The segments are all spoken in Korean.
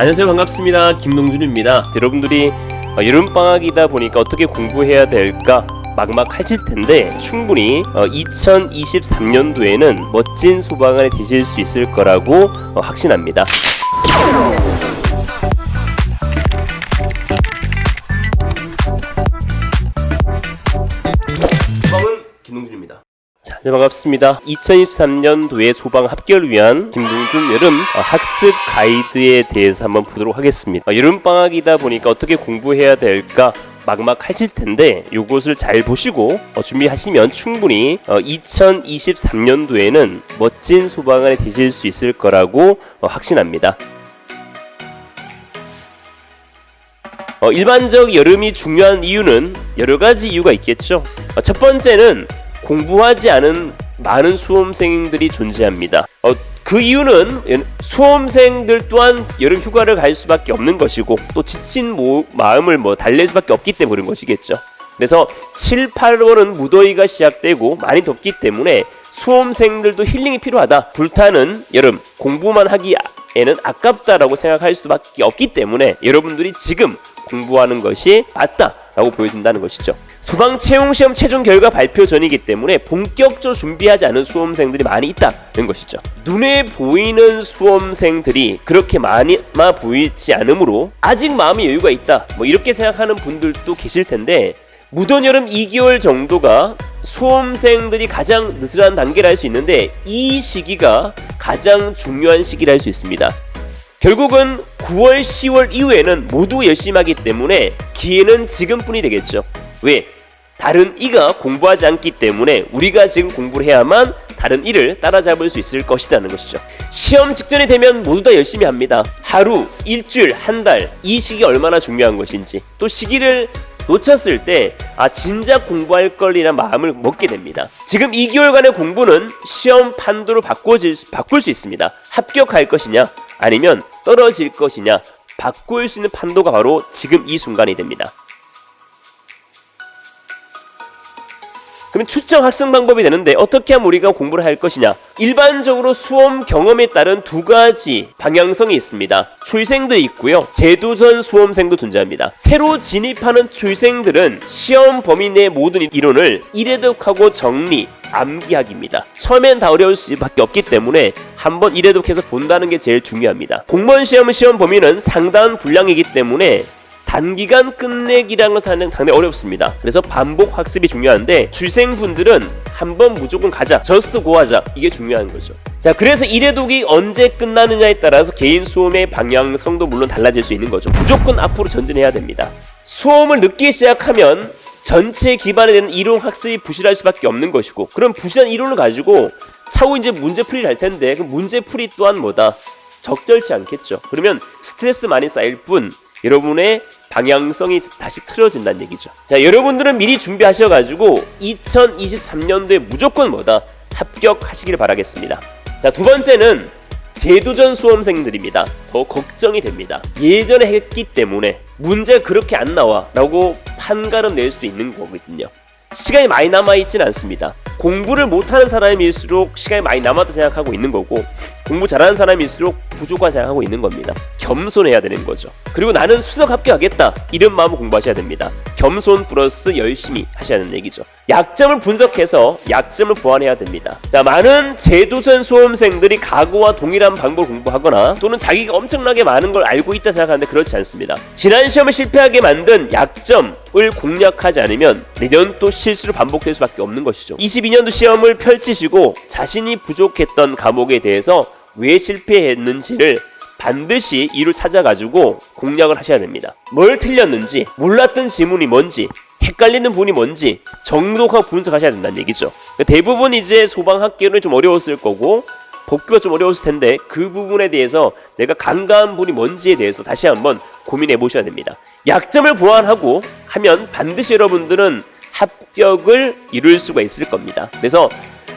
안녕하세요. 반갑습니다. 김동준입니다. 여러분들이 어, 여름방학이다 보니까 어떻게 공부해야 될까 막막하실 텐데 충분히 어, 2023년도에는 멋진 소방관이 되실 수 있을 거라고 어, 확신합니다 네, 반갑습니다. 2023년도에 소방 합격을 위한 김동준 여름 어, 학습 가이드에 대해서 한번 보도록 하겠습니다. 어, 여름 방학이다 보니까 어떻게 공부해야 될까 막막하실 텐데 요것을 잘 보시고 어, 준비하시면 충분히 어, 2023년도에는 멋진 소방관이 되실 수 있을 거라고 어, 확신합니다. 어, 일반적 여름이 중요한 이유는 여러 가지 이유가 있겠죠. 어, 첫 번째는 공부하지 않은 많은 수험생들이 존재합니다. 어, 그 이유는 수험생들 또한 여름 휴가를 갈 수밖에 없는 것이고 또 지친 모, 마음을 뭐 달랠 수밖에 없기 때문에 그런 것이겠죠. 그래서 7, 8월은 무더위가 시작되고 많이 덥기 때문에 수험생들도 힐링이 필요하다. 불타는 여름 공부만 하기에는 아깝다라고 생각할 수밖에 없기 때문에 여러분들이 지금 공부하는 것이 맞다라고 보여진다는 것이죠. 소방 채용 시험 최종 결과 발표 전이기 때문에 본격적으로 준비하지 않은 수험생들이 많이 있다는 것이죠. 눈에 보이는 수험생들이 그렇게 많이 마 보이지 않으므로 아직 마음의 여유가 있다. 뭐 이렇게 생각하는 분들도 계실 텐데 무더운 여름 2개월 정도가 수험생들이 가장 느슨한 단계를 할수 있는데 이 시기가 가장 중요한 시기를 할수 있습니다. 결국은 9월, 10월 이후에는 모두 열심히 하기 때문에 기회는 지금뿐이 되겠죠. 왜? 다른 이가 공부하지 않기 때문에 우리가 지금 공부를 해야만 다른 이를 따라잡을 수 있을 것이라는 것이죠. 시험 직전이 되면 모두 다 열심히 합니다. 하루, 일주일, 한 달, 이 시기 얼마나 중요한 것인지, 또 시기를 놓쳤을 때, 아, 진작 공부할 걸이란 마음을 먹게 됩니다. 지금 2개월간의 공부는 시험 판도로 바꿔질, 수- 바꿀 수 있습니다. 합격할 것이냐, 아니면 떨어질 것이냐, 바꿀 수 있는 판도가 바로 지금 이 순간이 됩니다. 그러면 추정 학습 방법이 되는데 어떻게 하면 우리가 공부를 할 것이냐? 일반적으로 수험 경험에 따른 두 가지 방향성이 있습니다. 초생도 있고요. 제도전 수험생도 존재합니다. 새로 진입하는 초생들은 시험 범위 내 모든 이론을 이래독하고 정리, 암기하기입니다. 처음엔 다 어려울 수밖에 없기 때문에 한번 이래독해서 본다는 게 제일 중요합니다. 공무원 시험 시험 범위는 상당한 분량이기 때문에 단기간 끝내기라는 건 상당히 어렵습니다. 그래서 반복 학습이 중요한데 출생분들은 한번 무조건 가자, 저스트 고하자 이게 중요한 거죠. 자, 그래서 이래독이 언제 끝나느냐에 따라서 개인 수험의 방향성도 물론 달라질 수 있는 거죠. 무조건 앞으로 전진해야 됩니다. 수험을 늦게 시작하면 전체 기반에 대한 이론 학습이 부실할 수밖에 없는 것이고 그럼 부실한 이론을 가지고 차후 이제 문제 풀이를 할 텐데 그 문제 풀이 또한 뭐다 적절치 않겠죠. 그러면 스트레스 많이 쌓일 뿐 여러분의 방향성이 다시 틀어진다는 얘기죠. 자, 여러분들은 미리 준비하셔가지고 2023년도에 무조건 뭐다 합격하시길 바라겠습니다. 자, 두 번째는 제도전 수험생들입니다. 더 걱정이 됩니다. 예전에 했기 때문에 문제 그렇게 안 나와 라고 판가름 낼 수도 있는 거거든요. 시간이 많이 남아 있지는 않습니다. 공부를 못하는 사람일수록 시간이 많이 남았다 생각하고 있는 거고 공부 잘하는 사람일수록 부족하다 생각하고 있는 겁니다. 겸손해야 되는 거죠. 그리고 나는 수석 합격하겠다 이런 마음으로 공부하셔야 됩니다. 겸손 플러스 열심히 하셔야 하는 얘기죠. 약점을 분석해서 약점을 보완해야 됩니다. 자, 많은 제도전 수험생들이 각오와 동일한 방법을 공부하거나 또는 자기가 엄청나게 많은 걸 알고 있다 생각하는데 그렇지 않습니다. 지난 시험을 실패하게 만든 약점 을 공략하지 않으면 내년 또 실수로 반복될 수밖에 없는 것이죠. 22년도 시험을 펼치시고 자신이 부족했던 과목에 대해서 왜 실패했는지를 반드시 이를 찾아가지고 공략을 하셔야 됩니다. 뭘 틀렸는지, 몰랐던 지문이 뭔지, 헷갈리는 부분이 뭔지 정독하고 분석하셔야 된다는 얘기죠. 대부분 이제 소방학계는 좀 어려웠을 거고 복귀가 좀 어려웠을 텐데 그 부분에 대해서 내가 간과한 부분이 뭔지에 대해서 다시 한번 고민해 보셔야 됩니다. 약점을 보완하고 하면 반드시 여러분들은 합격을 이룰 수가 있을 겁니다. 그래서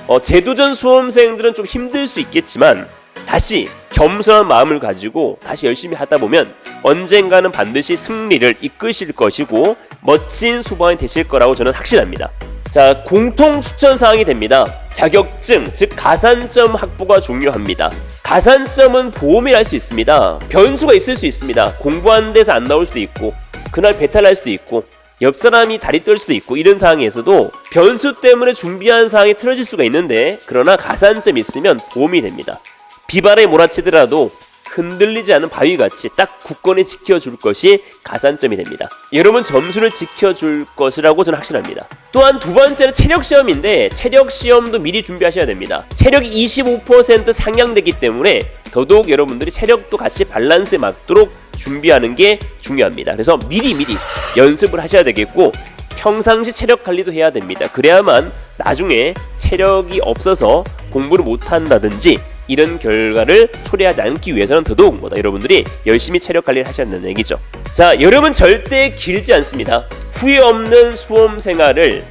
어, 제도전 수험생들은 좀 힘들 수 있겠지만 다시 겸손한 마음을 가지고 다시 열심히 하다 보면 언젠가는 반드시 승리를 이끄실 것이고 멋진 소방이 되실 거라고 저는 확신합니다. 자, 공통 추천 사항이 됩니다. 자격증, 즉 가산점 확보가 중요합니다. 가산점은 보험이라 할수 있습니다. 변수가 있을 수 있습니다. 공부하는 데서 안 나올 수도 있고, 그날 배탈 날 수도 있고, 옆 사람이 다리 떨 수도 있고 이런 상황에서도 변수 때문에 준비한 상황이 틀어질 수가 있는데 그러나 가산점이 있으면 보험이 됩니다. 비바람에 몰아치더라도 흔들리지 않은 바위같이 딱 굳건히 지켜줄 것이 가산점이 됩니다. 여러분 점수를 지켜줄 것이라고 저는 확신합니다. 또한 두 번째는 체력 시험인데 체력 시험도 미리 준비하셔야 됩니다. 체력이 25% 상향되기 때문에 더더욱 여러분들이 체력도 같이 밸런스에 맞도록 준비하는 게 중요합니다. 그래서 미리 미리 연습을 하셔야 되겠고 평상시 체력 관리도 해야 됩니다. 그래야만 나중에 체력이 없어서 공부를 못 한다든지 이런 결과를 초래하지 않기 위해서는 더더욱 뭐다 여러분들이 열심히 체력 관리를 한다는 얘기죠. 자, 여러분 절대 길지 않습니다. 후회 없는 수험 생활을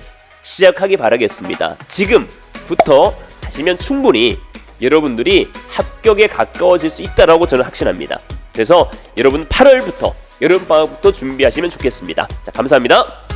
시작하기 바라겠습니다. 지금부터 하시면 충분히 여러분들이 합격에 가까워질 수 있다라고 저는 확신합니다. 그래서 여러분 8월부터 여름방학부터 준비하시면 좋겠습니다. 자, 감사합니다.